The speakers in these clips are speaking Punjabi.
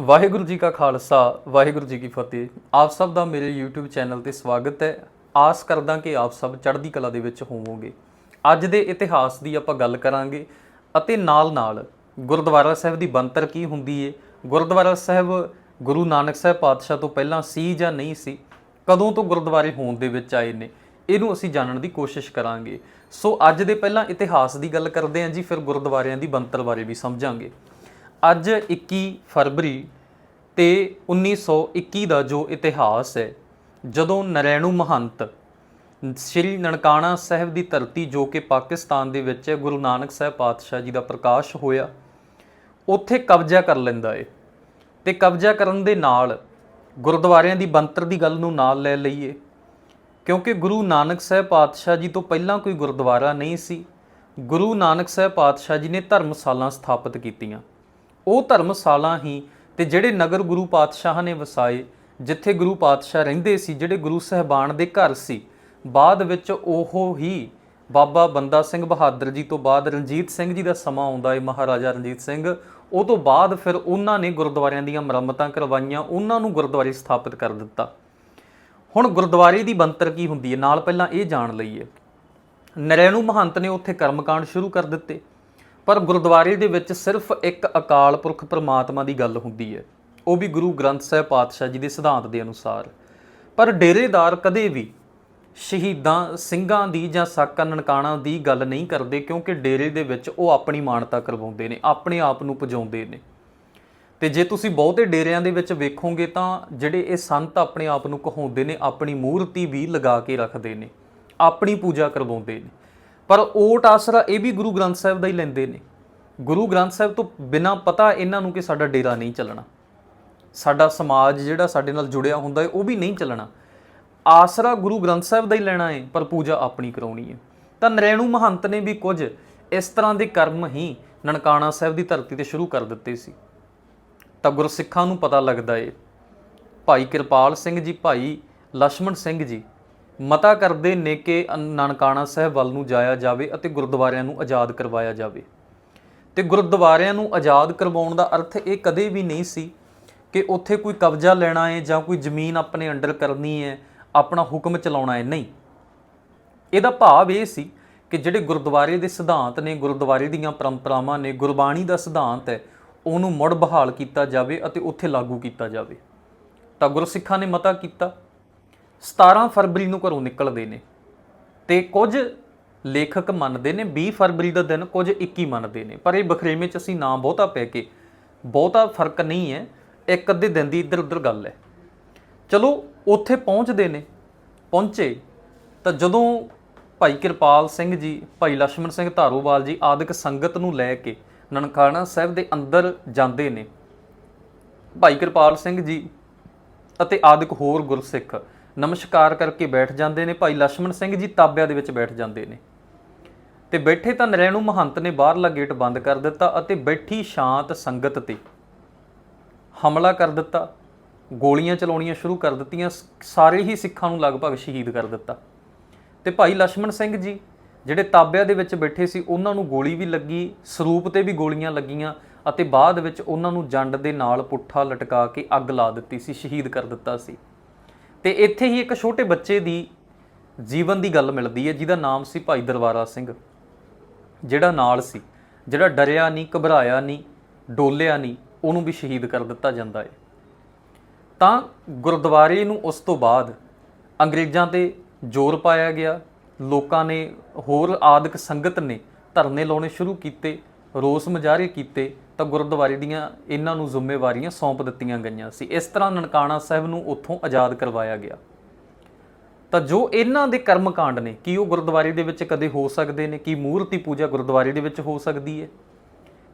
ਵਾਹਿਗੁਰੂ ਜੀ ਕਾ ਖਾਲਸਾ, ਵਾਹਿਗੁਰੂ ਜੀ ਕੀ ਫਤਿਹ। ਆਪ ਸਭ ਦਾ ਮੇਰੇ YouTube ਚੈਨਲ ਤੇ ਸਵਾਗਤ ਹੈ। ਆਸ ਕਰਦਾ ਕਿ ਆਪ ਸਭ ਚੜ੍ਹਦੀ ਕਲਾ ਦੇ ਵਿੱਚ ਹੋਵੋਗੇ। ਅੱਜ ਦੇ ਇਤਿਹਾਸ ਦੀ ਆਪਾਂ ਗੱਲ ਕਰਾਂਗੇ ਅਤੇ ਨਾਲ-ਨਾਲ ਗੁਰਦੁਆਰਾ ਸਾਹਿਬ ਦੀ ਬੰਤਰ ਕੀ ਹੁੰਦੀ ਏ? ਗੁਰਦੁਆਰਾ ਸਾਹਿਬ ਗੁਰੂ ਨਾਨਕ ਸਾਹਿਬ ਪਾਤਸ਼ਾਹ ਤੋਂ ਪਹਿਲਾਂ ਸੀ ਜਾਂ ਨਹੀਂ ਸੀ? ਕਦੋਂ ਤੋਂ ਗੁਰਦੁਆਰੇ ਹੋਣ ਦੇ ਵਿੱਚ ਆਏ ਨੇ? ਇਹਨੂੰ ਅਸੀਂ ਜਾਣਨ ਦੀ ਕੋਸ਼ਿਸ਼ ਕਰਾਂਗੇ। ਸੋ ਅੱਜ ਦੇ ਪਹਿਲਾਂ ਇਤਿਹਾਸ ਦੀ ਗੱਲ ਕਰਦੇ ਹਾਂ ਜੀ, ਫਿਰ ਗੁਰਦੁਆਰਿਆਂ ਦੀ ਬੰਤਰ ਬਾਰੇ ਵੀ ਸਮਝਾਂਗੇ। ਅੱਜ 21 ਫਰਵਰੀ ਤੇ 1921 ਦਾ ਜੋ ਇਤਿਹਾਸ ਹੈ, ਜਦੋਂ ਨਰੈਣੂ ਮਹੰਤ ਸ੍ਰੀ ਨਨਕਾਣਾ ਸਾਹਿਬ ਦੀ ਧਰਤੀ ਜੋ ਕਿ ਪਾਕਿਸਤਾਨ ਦੇ ਵਿੱਚ ਹੈ, ਗੁਰੂ ਨਾਨਕ ਸਾਹਿਬ ਪਾਤਸ਼ਾਹ ਜੀ ਦਾ ਪ੍ਰਕਾਸ਼ ਹੋਇਆ, ਉੱਥੇ ਕਬਜ਼ਾ ਕਰ ਲੈਂਦਾ ਏ ਤੇ ਕਬਜ਼ਾ ਕਰਨ ਦੇ ਨਾਲ ਗੁਰਦੁਆਰਿਆਂ ਦੀ ਬੰਤਰ ਦੀ ਗੱਲ ਨੂੰ ਨਾਲ ਲੈ ਲਈਏ, ਕਿਉਂਕਿ ਗੁਰੂ ਨਾਨਕ ਸਾਹਿਬ ਪਾਤਸ਼ਾਹ ਜੀ ਤੋਂ ਪਹਿਲਾਂ ਕੋਈ ਗੁਰਦੁਆਰਾ ਨਹੀਂ ਸੀ, ਗੁਰੂ ਨਾਨਕ ਸਾਹਿਬ ਪਾਤਸ਼ਾਹ ਜੀ ਨੇ ਧਰਮਸ਼ਾਲਾ ਸਥਾਪਿਤ ਕੀਤੀਆਂ। ਉਹ ਧਰਮਸ਼ਾਲਾ ਹੀ ਤੇ ਜਿਹੜੇ ਨਗਰ ਗੁਰੂ ਪਾਤਸ਼ਾਹ ਨੇ ਵਸਾਏ, ਜਿੱਥੇ ਗੁਰੂ ਪਾਤਸ਼ਾਹ ਰਹਿੰਦੇ ਸੀ, ਜਿਹੜੇ ਗੁਰੂ ਸਹਿਬਾਨ ਦੇ ਘਰ ਸੀ, ਬਾਅਦ ਵਿੱਚ ਉਹ ਹੀ ਬਾਬਾ ਬੰਦਾ ਸਿੰਘ ਬਹਾਦਰ ਜੀ ਤੋਂ ਬਾਅਦ ਰਣਜੀਤ ਸਿੰਘ ਜੀ ਦਾ ਸਮਾਂ ਆਉਂਦਾ ਹੈ ਮਹਾਰਾਜਾ ਰਣਜੀਤ ਸਿੰਘ। ਉਹ ਤੋਂ ਬਾਅਦ ਫਿਰ ਉਹਨਾਂ ਨੇ ਗੁਰਦੁਆਰਿਆਂ ਦੀਆਂ ਮੁਰੰਮਤਾਂ ਕਰਵਾਈਆਂ, ਉਹਨਾਂ ਨੂੰ ਗੁਰਦੁਆਰੇ ਸਥਾਪਿਤ ਕਰ ਦਿੱਤਾ। ਹੁਣ ਗੁਰਦੁਆਰੇ ਦੀ ਬੰਤਰ ਕੀ ਹੁੰਦੀ ਹੈ ਨਾਲ ਪਹਿਲਾਂ ਇਹ ਜਾਣ ਲਈਏ। ਨਰੈਣੂ ਮਹੰਤ ਨੇ ਉੱਥੇ ਕਰਮਕਾਂਡ ਸ਼ੁਰੂ ਕਰ ਦਿੱਤੇ। ਪਰ ਗੁਰਦੁਆਰੇ ਦੇ ਵਿੱਚ ਸਿਰਫ ਇੱਕ ਅਕਾਲ ਪੁਰਖ ਪ੍ਰਮਾਤਮਾ ਦੀ ਗੱਲ ਹੁੰਦੀ ਹੈ। ਉਹ ਵੀ ਗੁਰੂ ਗ੍ਰੰਥ ਸਾਹਿਬ ਪਾਤਸ਼ਾਹ ਜੀ ਦੇ ਸਿਧਾਂਤ ਦੇ ਅਨੁਸਾਰ। ਪਰ ਡੇਰੇਦਾਰ ਕਦੇ ਵੀ ਸ਼ਹੀਦਾਂ, ਸਿੰਘਾਂ ਦੀ ਜਾਂ ਸਾਕਾ, ਨਨਕਾਣਾ ਦੀ ਗੱਲ ਨਹੀਂ ਕਰਦੇ ਕਿਉਂਕਿ ਡੇਰੇ ਦੇ ਵਿੱਚ ਉਹ ਆਪਣੀ ਮਾਨਤਾ ਕਰਵਾਉਂਦੇ ਨੇ, ਆਪਣੇ ਆਪ ਨੂੰ ਪੁਜਾਉਂਦੇ ਨੇ। ਤੇ ਜੇ ਤੁਸੀਂ ਬਹੁਤੇ ਡੇਰਿਆਂ ਦੇ ਵਿੱਚ ਵੇਖੋਗੇ ਤਾਂ ਜਿਹੜੇ ਇਹ ਸੰਤ ਆਪਣੇ ਆਪ ਨੂੰ ਕਹਾਉਂਦੇ ਨੇ, ਆਪਣੀ ਮੂਰਤੀ ਵੀ ਲਗਾ ਕੇ ਰੱਖਦੇ ਨੇ, ਆਪਣੀ ਪੂਜਾ ਕਰਵਾਉਂਦੇ ਨੇ। ਪਰ ਓਟ ਆਸਰਾ ਇਹ ਵੀ ਗੁਰੂ ਗ੍ਰੰਥ ਸਾਹਿਬ ਦਾ ਹੀ ਲੈਂਦੇ ਨੇ। ਗੁਰੂ ਗ੍ਰੰਥ ਸਾਹਿਬ ਤੋਂ ਬਿਨਾ ਪਤਾ ਇਹਨਾਂ ਨੂੰ ਕਿ ਸਾਡਾ ਡੇਰਾ ਨਹੀਂ ਚੱਲਣਾ। ਸਾਡਾ ਸਮਾਜ ਜਿਹੜਾ ਸਾਡੇ ਨਾਲ ਜੁੜਿਆ ਹੁੰਦਾ ਹੈ, ਉਹ ਵੀ ਨਹੀਂ ਚੱਲਣਾ। ਆਸਰਾ ਗੁਰੂ ਗ੍ਰੰਥ ਸਾਹਿਬ ਦਾ ਹੀ ਲੈਣਾ ਹੈ, ਪਰ ਪੂਜਾ ਆਪਣੀ ਕਰਾਉਣੀ ਹੈ। ਤਾਂ ਨਰੈਣੂ ਮਹੰਤ ਨੇ ਵੀ ਕੁਝ ਇਸ ਤਰ੍ਹਾਂ ਦੇ ਕਰਮ ਹੀ ਨਨਕਾਣਾ ਸਾਹਿਬ ਦੀ ਧਰਤੀ ਤੇ ਸ਼ੁਰੂ ਕਰ ਦਿੱਤੇ ਸੀ। ਤਾਂ ਗੁਰਸਿੱਖਾਂ ਨੂੰ ਪਤਾ ਲੱਗਦਾ ਏ, ਭਾਈ ਕਿਰਪਾਲ ਸਿੰਘ ਜੀ, ਭਾਈ ਲక్ష్మణ ਸਿੰਘ ਜੀ ਮਤਾ ਕਰਦੇ ਨੇ ਕਿ ਨਾਨਕਾਣਾ ਸਾਹਿਬ ਵੱਲ ਨੂੰ ਜਾਇਆ ਜਾਵੇ ਅਤੇ ਗੁਰਦੁਆਰਿਆਂ ਨੂੰ ਆਜ਼ਾਦ ਕਰਵਾਇਆ ਜਾਵੇ। ਤੇ ਗੁਰਦੁਆਰਿਆਂ ਨੂੰ ਆਜ਼ਾਦ ਕਰਵਾਉਣ ਦਾ ਅਰਥ ਇਹ ਕਦੇ ਵੀ ਨਹੀਂ ਸੀ ਕਿ ਉੱਥੇ ਕੋਈ ਕਬਜ਼ਾ ਲੈਣਾ ਹੈ ਜਾਂ ਕੋਈ ਜ਼ਮੀਨ ਆਪਣੇ ਅੰਡਰ ਕਰਨੀ ਹੈ, ਆਪਣਾ ਹੁਕਮ ਚਲਾਉਣਾ ਹੈ। ਨਹੀਂ। ਇਹਦਾ ਭਾਵ ਇਹ ਸੀ ਕਿ ਜਿਹੜੇ ਗੁਰਦੁਆਰੇ ਦੇ ਸਿਧਾਂਤ ਨੇ, ਗੁਰਦੁਆਰੇ ਦੀਆਂ ਪਰੰਪਰਾਵਾਂ ਨੇ, ਗੁਰਬਾਣੀ ਦਾ ਸਿਧਾਂਤ ਹੈ, ਉਹਨੂੰ ਮੁੜ ਬਹਾਲ ਕੀਤਾ ਜਾਵੇ ਅਤੇ ਉੱਥੇ ਲਾਗੂ ਕੀਤਾ ਜਾਵੇ। ਤਾਂ ਗੁਰਸਿੱਖਾਂ ਨੇ ਮਤਾ ਕੀਤਾ 17 ਫਰਵਰੀ ਨੂੰ ਘਰੋਂ ਨਿਕਲਦੇ ਨੇ ਤੇ ਕੁਝ ਲੇਖਕ ਮੰਨਦੇ ਨੇ 20 ਫਰਵਰੀ ਦਾ ਦਿਨ, ਕੁਝ 21 ਮੰਨਦੇ ਨੇ। ਪਰ ਇਹ ਬਖਰੇਵੇਂ 'ਚ ਅਸੀਂ ਨਾ ਬਹੁਤਾ ਪੈ ਕੇ ਬਹੁਤਾ ਫ਼ਰਕ ਨਹੀਂ ਹੈ। ਇੱਕ ਅੱਧੇ ਦਿਨ ਦੀ ਇੱਧਰ ਉੱਧਰ ਗੱਲ ਹੈ। ਚਲੋ, ਉੱਥੇ ਪਹੁੰਚਦੇ ਨੇ। ਪਹੁੰਚੇ ਤਾਂ ਜਦੋਂ ਭਾਈ ਕਿਰਪਾਲ ਸਿੰਘ ਜੀ, ਭਾਈ ਲక్ష్మణ ਸਿੰਘ ਧਾਰੋਵਾਲ ਜੀ ਆਦਿਕ ਸੰਗਤ ਨੂੰ ਲੈ ਕੇ ਨਨਕਾਣਾ ਸਾਹਿਬ ਦੇ ਅੰਦਰ ਜਾਂਦੇ ਨੇ, ਭਾਈ ਕਿਰਪਾਲ ਸਿੰਘ ਜੀ ਅਤੇ ਆਦਿਕ ਹੋਰ ਗੁਰਸਿੱਖ ਨਮਸਕਾਰ ਕਰਕੇ ਬੈਠ ਜਾਂਦੇ ਨੇ। ਭਾਈ ਲక్ష్ਮਣ ਸਿੰਘ ਜੀ ਤਾਬਿਆਂ ਦੇ ਵਿੱਚ ਬੈਠ ਜਾਂਦੇ ਨੇ। ਤੇ ਬੈਠੇ ਤਾਂ ਨਰੈਣੂ ਮਹੰਤ ਨੇ ਬਾਹਰਲਾ ਗੇਟ ਬੰਦ ਕਰ ਦਿੱਤਾ ਅਤੇ ਬੈਠੀ ਸ਼ਾਂਤ ਸੰਗਤ ਤੇ ਹਮਲਾ ਕਰ ਦਿੱਤਾ। ਗੋਲੀਆਂ ਚਲਾਉਣੀਆਂ ਸ਼ੁਰੂ ਕਰ ਦਿੱਤੀਆਂ। ਸਾਰੇ ਹੀ ਸਿੱਖਾਂ ਨੂੰ ਲਗਭਗ ਸ਼ਹੀਦ ਕਰ ਦਿੱਤਾ। ਤੇ ਭਾਈ ਲక్ష్మణ ਸਿੰਘ ਜੀ ਜਿਹੜੇ ਤਾਬਿਆਂ ਦੇ ਵਿੱਚ ਬੈਠੇ ਸੀ, ਉਹਨਾਂ ਨੂੰ ਗੋਲੀ ਵੀ ਲੱਗੀ, ਸਰੂਪ ਤੇ ਵੀ ਗੋਲੀਆਂ ਲੱਗੀਆਂ ਅਤੇ ਬਾਅਦ ਵਿੱਚ ਉਹਨਾਂ ਨੂੰ ਜੰਡ ਦੇ ਨਾਲ ਪੁੱਠਾ ਲਟਕਾ ਕੇ ਅੱਗ ਲਾ ਦਿੱਤੀ ਸੀ, ਸ਼ਹੀਦ ਕਰ ਦਿੱਤਾ ਸੀ। ਤੇ ਇੱਥੇ ਹੀ ਇੱਕ ਛੋਟੇ ਬੱਚੇ ਦੀ ਜੀਵਨ ਦੀ ਗੱਲ ਮਿਲਦੀ ਹੈ, ਜਿਹਦਾ ਨਾਮ ਸੀ ਭਾਈ ਦਰਬਾਰਾ ਸਿੰਘ। ਜਿਹੜਾ ਨਾਲ ਸੀ, ਜਿਹੜਾ ਡਰਿਆ ਨਹੀਂ, ਘਬਰਾਇਆ ਨਹੀਂ, ਡੋਲਿਆ ਨਹੀਂ, ਉਹਨੂੰ ਵੀ ਸ਼ਹੀਦ ਕਰ ਦਿੱਤਾ ਜਾਂਦਾ ਹੈ। ਤਾਂ ਗੁਰਦੁਆਰੇ ਨੂੰ ਉਸ ਤੋਂ ਬਾਅਦ ਅੰਗਰੇਜ਼ਾਂ ਤੇ ਜ਼ੋਰ ਪਾਇਆ ਗਿਆ, ਲੋਕਾਂ ਨੇ ਹੋਰ ਆਦਿਕ ਸੰਗਤ ਨੇ ਧਰਨੇ ਲਾਉਣੇ ਸ਼ੁਰੂ ਕੀਤੇ, ਰੋਸ ਮੁਜ਼ਾਹਰੇ ਕੀਤੇ ਤਾਂ ਗੁਰਦੁਆਰੇ ਦੀਆਂ ਇਹਨਾਂ ਨੂੰ ਜ਼ਿੰਮੇਵਾਰੀਆਂ ਸੌਂਪ ਦਿੱਤੀਆਂ ਗਈਆਂ ਸੀ। ਇਸ ਤਰ੍ਹਾਂ ਨਨਕਾਣਾ ਸਾਹਿਬ ਨੂੰ ਉੱਥੋਂ ਆਜ਼ਾਦ ਕਰਵਾਇਆ ਗਿਆ। ਤਾਂ ਜੋ ਇਹਨਾਂ ਦੇ ਕਰਮਕਾਂਡ ਨੇ, ਕੀ ਉਹ ਗੁਰਦੁਆਰੇ ਦੇ ਵਿੱਚ ਕਦੇ ਹੋ ਸਕਦੇ ਨੇ? ਕੀ ਮੂਰਤੀ ਪੂਜਾ ਗੁਰਦੁਆਰੇ ਦੇ ਵਿੱਚ ਹੋ ਸਕਦੀ ਹੈ?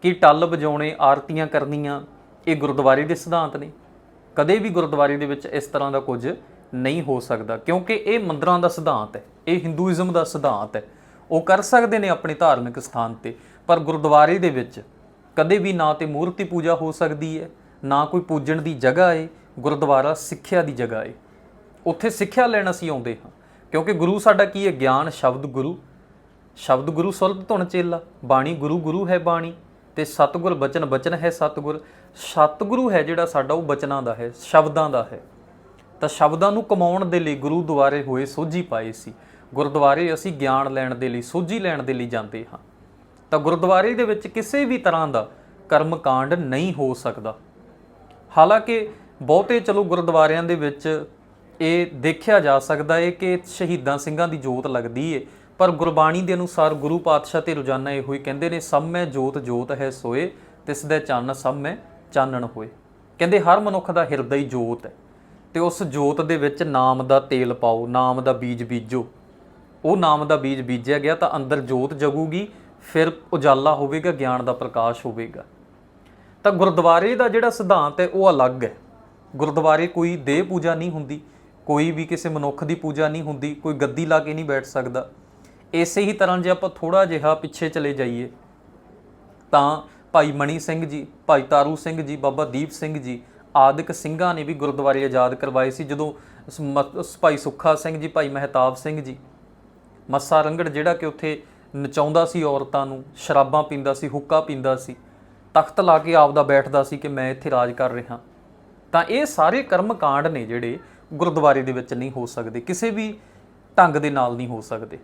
ਕੀ ਟੱਲ ਵਜਾਉਣੇ ਆਰਤੀਆਂ ਕਰਨੀਆਂ, ਇਹ ਗੁਰਦੁਆਰੇ ਦੇ ਸਿਧਾਂਤ ਨੇ? ਕਦੇ ਵੀ ਗੁਰਦੁਆਰੇ ਦੇ ਵਿੱਚ ਇਸ ਤਰ੍ਹਾਂ ਦਾ ਕੁਝ ਨਹੀਂ ਹੋ ਸਕਦਾ, ਕਿਉਂਕਿ ਇਹ ਮੰਦਰਾਂ ਦਾ ਸਿਧਾਂਤ ਹੈ, ਇਹ ਹਿੰਦੂਇਜ਼ਮ ਦਾ ਸਿਧਾਂਤ ਹੈ। ਉਹ ਕਰ ਸਕਦੇ ਨੇ ਆਪਣੇ ਧਾਰਮਿਕ ਸਥਾਨ ਤੇ, ਪਰ ਗੁਰਦੁਆਰੇ ਦੇ ਵਿੱਚ ਕਦੇ ਵੀ ਨਾ ਤੇ ਮੂਰਤੀ ਪੂਜਾ ਹੋ ਸਕਦੀ ਹੈ, ਨਾ ਕੋਈ ਪੂਜਣ ਦੀ ਜਗ੍ਹਾ ਏ, ਗੁਰਦੁਆਰਾ ਸਿੱਖਿਆ ਦੀ ਜਗ੍ਹਾ ਏ। ਉੱਥੇ ਸਿੱਖਿਆ ਲੈਣ ਅਸੀਂ ਆਉਂਦੇ ਹਾਂ, ਕਿਉਂਕਿ ਗੁਰੂ ਸਾਡਾ ਕੀ ਹੈ? ਗਿਆਨ, ਸ਼ਬਦ ਗੁਰੂ। ਸ਼ਬਦ ਗੁਰੂ ਸੁਰਤ ਧੁਨ ਚੇਲਾ, ਬਾਣੀ ਗੁਰੂ ਗੁਰੂ ਹੈ ਬਾਣੀ, ਤੇ ਸਤਿਗੁਰ ਬਚਨ ਬਚਨ ਹੈ ਸਤਿਗੁਰ। ਸਤਿਗੁਰੂ ਹੈ ਜਿਹੜਾ ਸਾਡਾ, ਉਹ ਬਚਨਾਂ ਦਾ ਹੈ, ਸ਼ਬਦਾਂ ਦਾ ਹੈ। ਤਾਂ ਸ਼ਬਦਾਂ ਨੂੰ ਕਮਾਉਣ ਦੇ ਲਈ ਗੁਰੂ ਦੁਆਰੇ ਹੋਏ ਸੋਝੀ ਪਾਏ ਸੀ। ਗੁਰਦੁਆਰੇ ਅਸੀਂ ਗਿਆਨ ਲੈਣ ਦੇ ਲਈ, ਸੋਝੀ ਲੈਣ ਦੇ ਲਈ ਜਾਂਦੇ ਹਾਂ। ਤਾਂ ਗੁਰਦੁਆਰੇ ਦੇ ਵਿੱਚ ਕਿਸੇ ਵੀ ਤਰ੍ਹਾਂ ਦਾ ਕਰਮ ਕਾਂਡ ਨਹੀਂ ਹੋ ਸਕਦਾ। ਹਾਲਾਂਕਿ ਬਹੁਤੇ ਚਲੋ ਗੁਰਦੁਆਰਿਆਂ ਦੇ ਵਿੱਚ ਇਹ ਦੇਖਿਆ ਜਾ ਸਕਦਾ ਹੈ ਕਿ ਸ਼ਹੀਦਾਂ ਸਿੰਘਾਂ ਦੀ ਜੋਤ ਲੱਗਦੀ ਹੈ ਪਰ ਗੁਰਬਾਣੀ ਦੇ ਅਨੁਸਾਰ ਗੁਰੂ ਪਾਤਸ਼ਾਹ ਤੇ ਰੋਜ਼ਾਨਾ ਇਹੋ ਹੀ ਕਹਿੰਦੇ ਨੇ, ਸਭ ਮੈਂ ਜੋਤ ਜੋਤ ਹੈ ਸੋਏ, ਤਿਸ ਦੇ ਚੰਨ ਸਭ ਮੈਂ ਚਾਨਣ ਹੋਏ। ਕਹਿੰਦੇ ਹਰ ਮਨੁੱਖ ਦਾ ਹਿਰਦਾ ਹੀ ਜੋਤ ਹੈ, ਤੇ ਉਸ ਜੋਤ ਦੇ ਵਿੱਚ ਨਾਮ ਦਾ ਤੇਲ ਪਾਓ, ਨਾਮ ਦਾ ਬੀਜ ਬੀਜੋ। ਉਹ ਨਾਮ ਦਾ ਬੀਜ ਬੀਜਿਆ ਗਿਆ ਤਾਂ ਅੰਦਰ ਜੋਤ ਜਗੂਗੀ ਫਿਰ ਉਜਾਲਾ ਹੋਵੇਗਾ, ਗਿਆਨ ਦਾ ਪ੍ਰਕਾਸ਼ ਹੋਵੇਗਾ। ਤਾਂ ਗੁਰਦੁਆਰੇ ਦਾ ਜਿਹੜਾ ਸਿਧਾਂਤ ਹੈ, ਉਹ ਅਲੱਗ ਹੈ। ਗੁਰਦੁਆਰੇ ਕੋਈ ਦੇਹ ਪੂਜਾ ਨਹੀਂ ਹੁੰਦੀ, ਕੋਈ ਵੀ ਕਿਸੇ ਮਨੁੱਖ ਦੀ ਪੂਜਾ ਨਹੀਂ ਹੁੰਦੀ, ਕੋਈ ਗੱਦੀ ਲਾ ਕੇ ਨਹੀਂ ਬੈਠ ਸਕਦਾ। ਇਸੇ ਹੀ ਤਰ੍ਹਾਂ ਜੇ ਆਪਾਂ ਥੋੜਾ ਜਿਹਾ ਪਿੱਛੇ ਚਲੇ ਜਾਈਏ, ਤਾਂ ਭਾਈ ਮਣੀ ਸਿੰਘ ਜੀ, ਭਾਈ ਤਾਰੂ ਸਿੰਘ ਜੀ, ਬਾਬਾ ਦੀਪ ਸਿੰਘ ਜੀ, ਆਦਿਕ ਸਿੰਘਾਂ ਨੇ ਵੀ ਗੁਰਦੁਆਰੇ ਆਜ਼ਾਦ ਕਰਵਾਏ ਸੀ। ਜਦੋਂ ਸ- ਮ- ਭਾਈ ਸੁੱਖਾ ਸਿੰਘ ਜੀ, ਭਾਈ ਮਹਿਤਾਬ ਸਿੰਘ ਜੀ, ਮੱਸਾ ਰੰਗੜ ਜਿਹੜਾ ਕਿ ਉੱਥੇ ਨਚਾਉਂਦਾ ਸੀ ਔਰਤਾਂ ਨੂੰ, ਸ਼ਰਾਬਾਂ ਪੀਂਦਾ ਸੀ, ਹੁੱਕਾ ਪੀਂਦਾ ਸੀ, ਤਖਤ ਲਾ ਕੇ ਆਪਦਾ ਬੈਠਦਾ ਸੀ ਕਿ ਮੈਂ ਇੱਥੇ ਰਾਜ ਕਰ ਰਿਹਾ। ਤਾਂ ਇਹ ਸਾਰੇ ਕਰਮ ਕਾਂਡ ਨੇ ਜਿਹੜੇ ਗੁਰਦੁਆਰੇ ਦੇ ਵਿੱਚ ਨਹੀਂ ਹੋ ਸਕਦੇ, ਕਿਸੇ ਵੀ ਢੰਗ ਦੇ ਨਾਲ ਨਹੀਂ ਹੋ ਸਕਦੇ।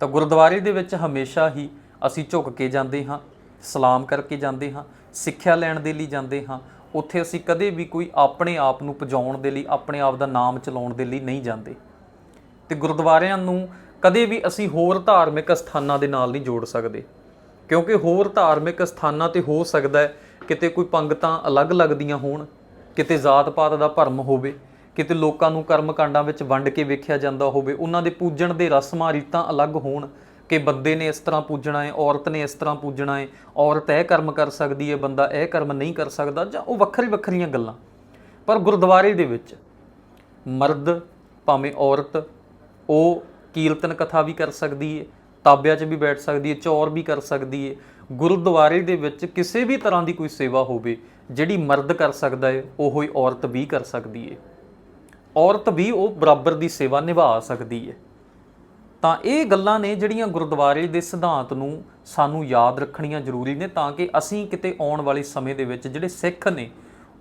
ਤਾਂ ਗੁਰਦੁਆਰੇ ਦੇ ਵਿੱਚ ਹਮੇਸ਼ਾ ਹੀ ਅਸੀਂ ਝੁਕ ਕੇ ਜਾਂਦੇ ਹਾਂ, ਸਲਾਮ ਕਰਕੇ ਜਾਂਦੇ ਹਾਂ, ਸਿੱਖਿਆ ਲੈਣ ਦੇ ਲਈ ਜਾਂਦੇ ਹਾਂ, ਉੱਥੇ ਅਸੀਂ ਕਦੇ ਵੀ ਕੋਈ ਆਪਣੇ ਆਪ ਨੂੰ ਪਜਾਉਣ ਦੇ ਲਈ, ਆਪਣੇ ਆਪ ਦਾ ਨਾਮ ਚਲਾਉਣ ਦੇ ਲਈ ਨਹੀਂ ਜਾਂਦੇ। ਤੇ ਗੁਰਦੁਆਰਿਆਂ ਨੂੰ ਕਦੇ ਵੀ ਅਸੀਂ ਹੋਰ ਧਾਰਮਿਕ ਸਥਾਨਾਂ ਦੇ ਨਾਲ ਨਹੀਂ ਜੋੜ ਸਕਦੇ। ਕਿਉਂਕਿ ਹੋਰ ਧਾਰਮਿਕ ਸਥਾਨਾਂ ਤੇ ਹੋ ਸਕਦਾ ਹੈ ਕਿਤੇ ਕੋਈ ਪੰਗਤਾਂ ਅਲੱਗ ਲੱਗਦੀਆਂ ਹੋਣ, ਕਿਤੇ ਜ਼ਾਤ-ਪਾਤ ਦਾ ਭਰਮ ਹੋਵੇ, ਕਿਤੇ ਲੋਕਾਂ ਨੂੰ ਕਰਮਕਾਂਡਾਂ ਵਿੱਚ ਵੰਡ ਕੇ ਵੇਖਿਆ ਜਾਂਦਾ ਹੋਵੇ, ਉਹਨਾਂ ਦੇ ਪੂਜਣ ਦੇ ਰਸਮਾਂ ਰੀਤਾਂ ਅਲੱਗ ਹੋਣ ਕਿ ਬੰਦੇ ਨੇ ਇਸ ਤਰ੍ਹਾਂ ਪੂਜਣਾ ਹੈ, ਔਰਤ ਨੇ ਇਸ ਤਰ੍ਹਾਂ ਪੂਜਣਾ ਹੈ, ਔਰਤ ਇਹ ਕਰਮ ਕਰ ਸਕਦੀ ਹੈ, ਬੰਦਾ ਇਹ ਕਰਮ ਨਹੀਂ ਕਰ ਸਕਦਾ ਜਾਂ ਉਹ ਵੱਖਰੀ ਵੱਖਰੀਆਂ ਗੱਲਾਂ। ਪਰ ਗੁਰਦੁਆਰੇ ਦੇ ਵਿੱਚ ਮਰਦ, ਭਾਵੇਂ ਔਰਤ, ਉਹ ਕੀਰਤਨ ਕਥਾ ਵੀ ਕਰ ਸਕਦੀ ਹੈ ਤਾਬਿਆਂ 'ਚ ਵੀ ਬੈਠ ਸਕਦੀ ਹੈ ਚੌਰ ਵੀ ਕਰ ਸਕਦੀ ਹੈ ਗੁਰਦੁਆਰੇ ਦੇ ਵਿੱਚ ਕਿਸੇ ਵੀ ਤਰ੍ਹਾਂ ਦੀ ਕੋਈ ਸੇਵਾ ਹੋਵੇ, ਜਿਹੜੀ ਮਰਦ ਕਰ ਸਕਦਾ ਹੈ ਉਹ ਹੀ ਔਰਤ ਵੀ ਕਰ ਸਕਦੀ ਹੈ ਔਰਤ ਵੀ ਉਹ ਬਰਾਬਰ ਦੀ ਸੇਵਾ ਨਿਭਾ ਸਕਦੀ ਹੈ ਤਾਂ ਇਹ ਗੱਲਾਂ ਨੇ ਜਿਹੜੀਆਂ ਗੁਰਦੁਆਰੇ ਦੇ ਸਿਧਾਂਤ ਨੂੰ ਸਾਨੂੰ ਯਾਦ ਰੱਖਣੀਆਂ ਜ਼ਰੂਰੀ ਨੇ, ਤਾਂ ਕਿ ਅਸੀਂ ਕਿਤੇ ਆਉਣ ਵਾਲੇ ਸਮੇਂ ਦੇ ਵਿੱਚ ਜਿਹੜੇ ਸਿੱਖ ਨੇ,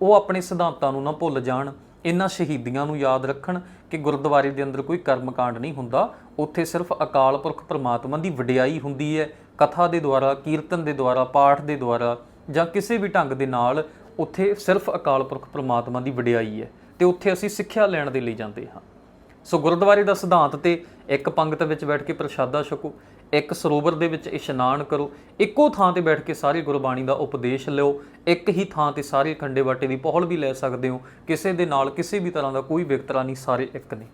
ਉਹ ਆਪਣੇ ਸਿਧਾਂਤਾਂ ਨੂੰ ਨਾ ਭੁੱਲ ਜਾਣ ਇਹਨਾਂ ਸ਼ਹੀਦੀਆਂ ਨੂੰ ਯਾਦ ਰੱਖਣ ਕਿ ਗੁਰਦੁਆਰੇ ਦੇ ਅੰਦਰ ਕੋਈ ਕਰਮਕਾਂਡ ਨਹੀਂ ਹੁੰਦਾ। ਉੱਥੇ ਸਿਰਫ ਅਕਾਲ ਪੁਰਖ ਪ੍ਰਮਾਤਮਾ ਦੀ ਵਡਿਆਈ ਹੁੰਦੀ ਹੈ। ਕਥਾ ਦੇ ਦੁਆਰਾ, ਕੀਰਤਨ ਦੇ ਦੁਆਰਾ, ਪਾਠ ਦੇ ਦੁਆਰਾ ਜਾਂ ਕਿਸੇ ਵੀ ਢੰਗ ਦੇ ਨਾਲ ਉੱਥੇ ਸਿਰਫ ਅਕਾਲ ਪੁਰਖ ਪ੍ਰਮਾਤਮਾ ਦੀ ਵਡਿਆਈ ਹੈ ਤੇ ਉੱਥੇ ਅਸੀਂ ਸਿੱਖਿਆ ਲੈਣ ਦੇ ਲਈ ਜਾਂਦੇ ਹਾਂ। ਸੋ ਗੁਰਦੁਆਰੇ ਦਾ ਸਿਧਾਂਤ ਤੇ ਇੱਕ ਪੰਗਤ ਵਿੱਚ ਬੈਠ ਕੇ ਪ੍ਰਸ਼ਾਦਾ ਛਕੋ। ਇੱਕ ਸਰੋਵਰ ਦੇ ਵਿੱਚ ਇਸ਼ਨਾਨ ਕਰੋ, ਇੱਕੋ ਥਾਂ ਤੇ ਬੈਠ ਕੇ ਸਾਰੀ ਗੁਰਬਾਣੀ ਦਾ ਉਪਦੇਸ਼ ਲਿਓ, ਇੱਕ ਹੀ ਥਾਂ ਤੇ ਸਾਰੇ ਖੰਡੇ ਬਾਟੇ ਦੀ ਪਹੁਲ ਵੀ ਲੈ ਸਕਦੇ ਹੋ, ਕਿਸੇ ਦੇ ਨਾਲ ਕਿਸੇ ਵੀ ਤਰ੍ਹਾਂ ਦਾ ਕੋਈ ਵਿਕਤਰਾ ਨਹੀਂ ਸਾਰੇ ਇੱਕ ਨੇ।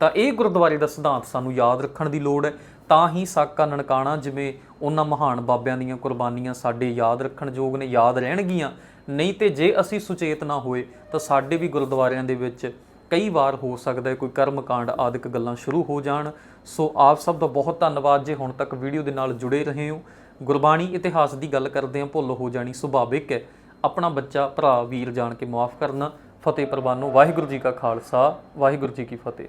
ਤਾਂ ਇਹ ਗੁਰਦੁਆਰੇ ਦਾ ਸਿਧਾਂਤ ਸਾਨੂੰ ਯਾਦ ਰੱਖਣ ਦੀ ਲੋੜ ਹੈ, ਤਾਂ ਹੀ ਸਾਕਾ ਨਨਕਾਣਾ ਜਿਵੇਂ ਉਹਨਾਂ ਮਹਾਨ ਬਾਬਿਆਂ ਦੀਆਂ ਕੁਰਬਾਨੀਆਂ ਸਾਡੇ ਯਾਦ ਰੱਖਣ ਯੋਗ ਨੇ, ਯਾਦ ਰਹਿਣਗੀਆਂ। ਨਹੀਂ ਤੇ ਜੇ ਅਸੀਂ ਸੁਚੇਤ ਨਾ ਹੋਏ, ਤਾਂ ਸਾਡੇ ਵੀ ਗੁਰਦੁਆਰਿਆਂ ਦੇ ਵਿੱਚ ਕਈ ਵਾਰ ਹੋ ਸਕਦਾ ਹੈ ਕੋਈ ਕਰਮਕਾਂਡ ਆਦਿਕ ਗੱਲਾਂ ਸ਼ੁਰੂ ਹੋ ਜਾਣ। ਸੋ ਆਪ ਸਭ ਦਾ ਬਹੁਤ ਧੰਨਵਾਦ। ਜੇ ਹੁਣ ਤੱਕ ਵੀਡੀਓ ਦੇ ਨਾਲ ਜੁੜੇ ਰਹੇ ਹੋ, ਗੁਰਬਾਣੀ ਇਤਿਹਾਸ ਦੀ ਗੱਲ ਕਰਦੇ ਹਾਂ, ਭੁੱਲ ਹੋ ਜਾਣੀ ਸੁਭਾਵਿਕ ਹੈ। ਆਪਣਾ ਬੱਚਾ, ਭਰਾ, ਵੀਰ ਜਾਣ ਕੇ ਮਾਫ ਕਰਨਾ। ਫਤਿਹ ਪ੍ਰਵਾਨੋ, ਵਾਹਿਗੁਰੂ ਜੀ ਕਾ ਖਾਲਸਾ, ਵਾਹਿਗੁਰੂ ਜੀ ਕੀ ਫਤਿਹ।